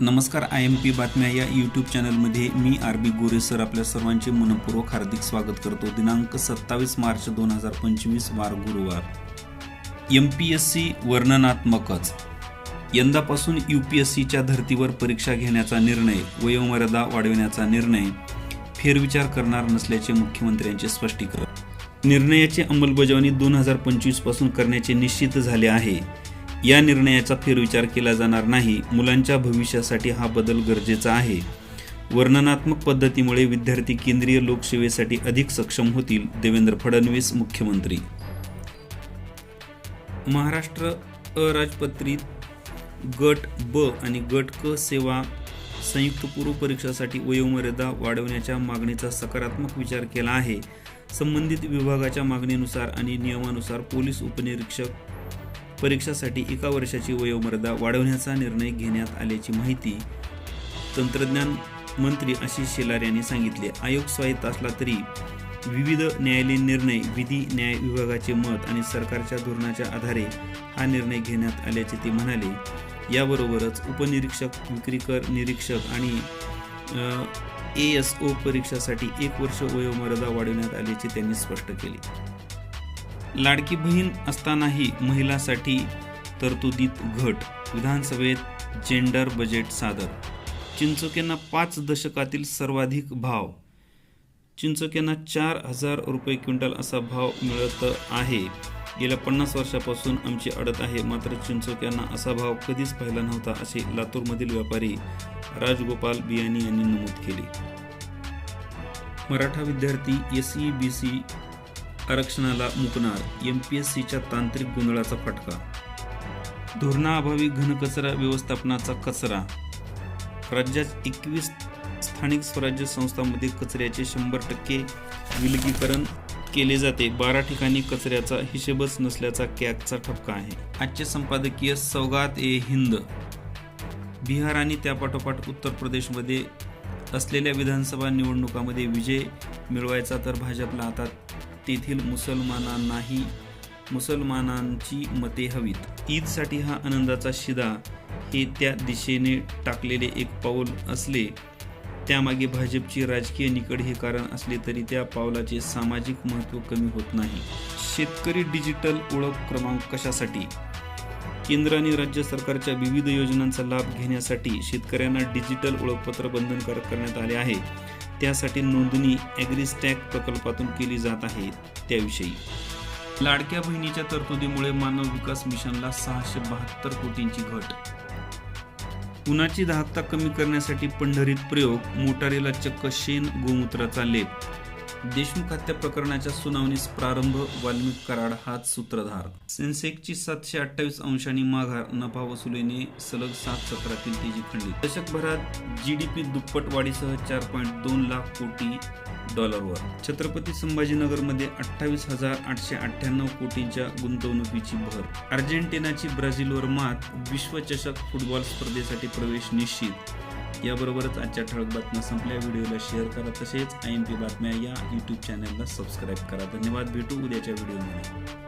नमस्कार I am P बातम्या या यूट्यूब चॅनलमध्ये मी आर बी गोरे सर आपल्या सर्वांचे मनपूर्वक हार्दिक स्वागत करतो. दिनांक सत्तावीस मार्च दोन हजार पंचवीस वार गुरुवार. एम पी एस सी वर्णनात्मकच. यंदापासून यू पी एस सीच्या धर्तीवर परीक्षा घेण्याचा निर्णय वयोमर्यादा वाढविण्याचा निर्णय फेरविचार करणार नसल्याचे मुख्यमंत्र्यांचे स्पष्टीकरण. निर्णयाची अंमलबजावणी दोन हजार पंचवीसपासून करण्याचे निश्चित झाले आहे. या निर्णयाचा फेरविचार केला जाणार नाही. मुलांच्या भविष्यासाठी हा बदल गरजेचा आहे. वर्णनात्मक पद्धतीमुळे विद्यार्थी केंद्रीय लोकसेवेसाठी अधिक सक्षम होतील देवेंद्र फडणवीस मुख्यमंत्री. महाराष्ट्र अराजपत्रित गट ब आणि गट क सेवा संयुक्त पूर्व परीक्षासाठी वयोमर्यादा वाढवण्याच्या मागणीचा सकारात्मक विचार केला आहे. संबंधित विभागाच्या मागणीनुसार आणि नियमानुसार पोलीस उपनिरीक्षक परीक्षासाठी एका वर्षाची वयोमर्यादा वाढवण्याचा निर्णय घेण्यात आल्याची माहिती तंत्रज्ञान मंत्री आशिष शेलार यांनी सांगितले. आयोग स्वायत्त असला तरी विविध न्यायालयीन निर्णय विधी न्याय विभागाचे मत आणि सरकारच्या धोरणाच्या आधारे हा निर्णय घेण्यात आल्याचे ते म्हणाले. याबरोबरच उपनिरीक्षक विक्रीकर निरीक्षक आणि ए एस ओ परीक्षासाठी एक वर्ष वयोमर्यादा वाढवण्यात आल्याचे त्यांनी स्पष्ट केले. लाडकी बहीण असतानाही महिलासाठी तरतुदीत घट विधानसभेत जेंडर बजेट सादर. चिंचोक्यांना पाच दशकातील सर्वाधिक भाव. चिंचोक्यांना चार हजार रुपये क्विंटल असा भाव मिळत आहे. गेल्या पन्नास वर्षापासून आमची अडत आहे मात्र चिंचोक्यांना असा भाव कधीच पाहिला नव्हता असे लातूरमधील व्यापारी राजगोपाल बियानी यांनी नमूद केले. मराठा विद्यार्थी एस सी बी सी आरक्षणाला मुकणार एम पी एस सीच्या तांत्रिक गोंधळाचा फटका. धोरणाअभावी घनकचरा व्यवस्थापनाचा कचरा. राज्यात एकवीस स्थानिक स्वराज्य संस्थांमध्ये कचऱ्याचे शंभर टक्के विलगीकरण केले जाते. बारा ठिकाणी कचऱ्याचा हिशेबच नसल्याचा कॅगचा ठपका आहे. आजचे संपादकीय सौगात ए हिंद. बिहार आणि त्यापाठोपाठ उत्तर प्रदेशमध्ये असलेल्या विधानसभा निवडणुकामध्ये विजय मिळवायचा तर भाजपला आता तेथील मुसलमानांनाही मुसलमानांची मते हवीत. ईदसाठी हा आनंदाचा शिदा हे त्या दिशेने टाकलेले एक पाऊल असले त्यामागे भाजपची राजकीय निकड हे कारण असले तरी त्या पावलाचे सामाजिक महत्त्व कमी होत नाही. शेतकरी डिजिटल ओळख क्रमांक कशासाठी? केंद्र आणि राज्य सरकारच्या विविध योजनांचा लाभ घेण्यासाठी शेतकऱ्यांना डिजिटल ओळखपत्र बंधनकारक करण्यात आले आहे. त्यासाठी नोंदणी ॲग्रिस्टॅक प्रकल्पातून केली जात आहे त्याविषयी. लाडक्या बहिणीच्या तरतुदीमुळे मानव विकास मिशनला सहाशे बहात्तर कोटींची घट. उन्हाची दाहकता कमी करण्यासाठी पंढरीत प्रयोग मोटारीला चक्क शेण गोमूत्राचा लेप. देशमुख हत्या प्रकरणाच्या सुनावणीस प्रारंभ वाल्मिक कराड हाच सूत्रधार. सेन्सेक्सची सातशे अठ्ठावीस अंशांनी माघार नफा वसुलीने सलग सात सत्रातील तेजी खंडली. दशकभरात जीडीपी दुप्पट वाढीसह चार पॉईंट दोन लाख कोटी डॉलरवर. छत्रपती संभाजीनगरमध्ये अठ्ठावीस हजार आठशे अठ्ठ्याण्णव कोटींच्या गुंतवणुकीची भर. अर्जेंटिनाची ब्राझीलवर मात विश्वचषक फुटबॉल स्पर्धेसाठी प्रवेश निश्चित. याबरोबरच आजच्या ठळक बातम्या संपल्या. व्हिडिओला शेअर करा तसेच आय एम पी बातम्या या यूट्यूब चॅनलला सबस्क्राईब करा. धन्यवाद. भेटू उद्याच्या व्हिडिओमध्ये